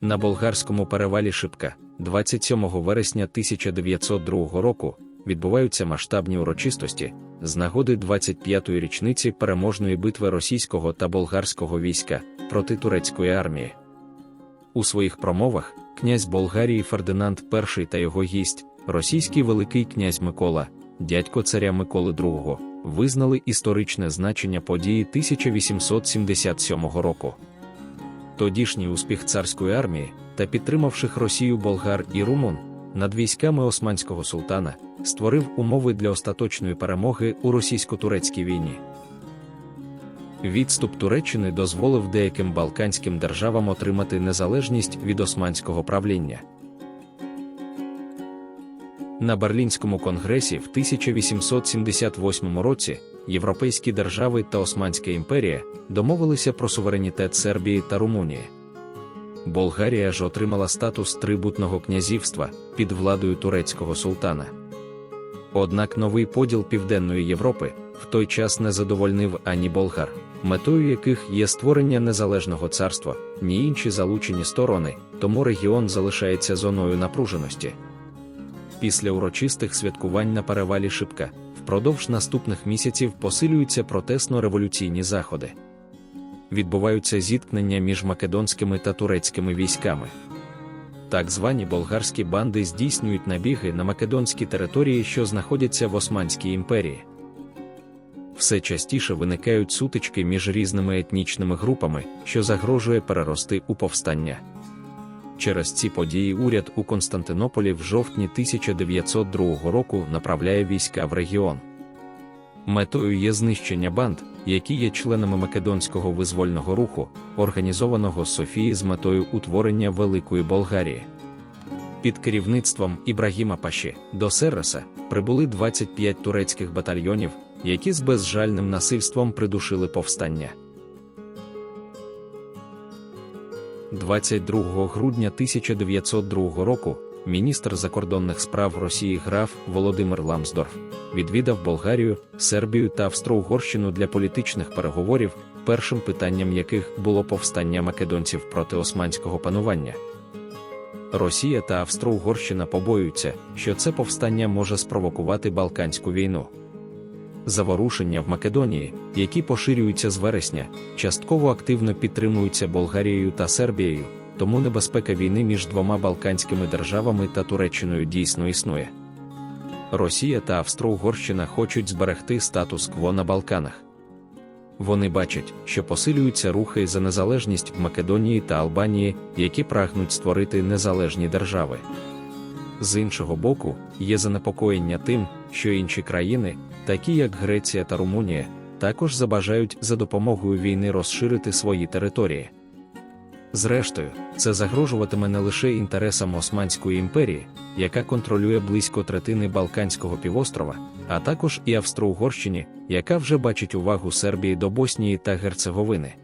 На болгарському перевалі Шипка, 27 вересня 1902 року, відбуваються масштабні урочистості з нагоди 25-ї річниці переможної битви російського та болгарського війська проти турецької армії. У своїх промовах князь Болгарії Фердинанд І та його гість, російський великий князь Микола, дядько царя Миколи II, визнали історичне значення події 1877 року. Тодішній успіх царської армії та підтримавших Росію болгар і румун над військами османського султана створив умови для остаточної перемоги у російсько-турецькій війні. Відступ Туреччини дозволив деяким балканським державам отримати незалежність від османського правління. На Берлінському конгресі в 1878 році європейські держави та Османська імперія домовилися про суверенітет Сербії та Румунії. Болгарія ж отримала статус трибутного князівства під владою турецького султана. Однак новий поділ Південної Європи в той час не задовольнив ані болгар, метою яких є створення незалежного царства, ні інші залучені сторони, тому регіон залишається зоною напруженості. Після урочистих святкувань на перевалі Шипка впродовж наступних місяців посилюються протесно-революційні заходи. Відбуваються зіткнення між македонськими та турецькими військами. Так звані болгарські банди здійснюють набіги на македонські території, що знаходяться в Османській імперії. Все частіше виникають сутички між різними етнічними групами, що загрожує перерости у повстання. Через ці події уряд у Константинополі в жовтні 1902 року направляє війська в регіон. Метою є знищення банд, які є членами Македонського визвольного руху, організованого Софії з метою утворення Великої Болгарії. Під керівництвом Ібрагіма Паші до Сереса прибули 25 турецьких батальйонів, які з безжальним насильством придушили повстання. 22 грудня 1902 року міністр закордонних справ Росії граф Володимир Ламсдорф відвідав Болгарію, Сербію та Австро-Угорщину для політичних переговорів, першим питанням яких було повстання македонців проти османського панування. Росія та Австро-Угорщина побоюються, що це повстання може спровокувати Балканську війну. Заворушення в Македонії, які поширюються з вересня, частково активно підтримуються Болгарією та Сербією, тому небезпека війни між двома балканськими державами та Туреччиною дійсно існує. Росія та Австро-Угорщина хочуть зберегти статус-кво на Балканах. Вони бачать, що посилюються рухи за незалежність в Македонії та Албанії, які прагнуть створити незалежні держави. З іншого боку, є занепокоєння тим, що інші країни, такі як Греція та Румунія, також забажають за допомогою війни розширити свої території. Зрештою, це загрожуватиме не лише інтересам Османської імперії, яка контролює близько третини Балканського півострова, а також і Австро-Угорщині, яка вже бачить увагу Сербії до Боснії та Герцеговини.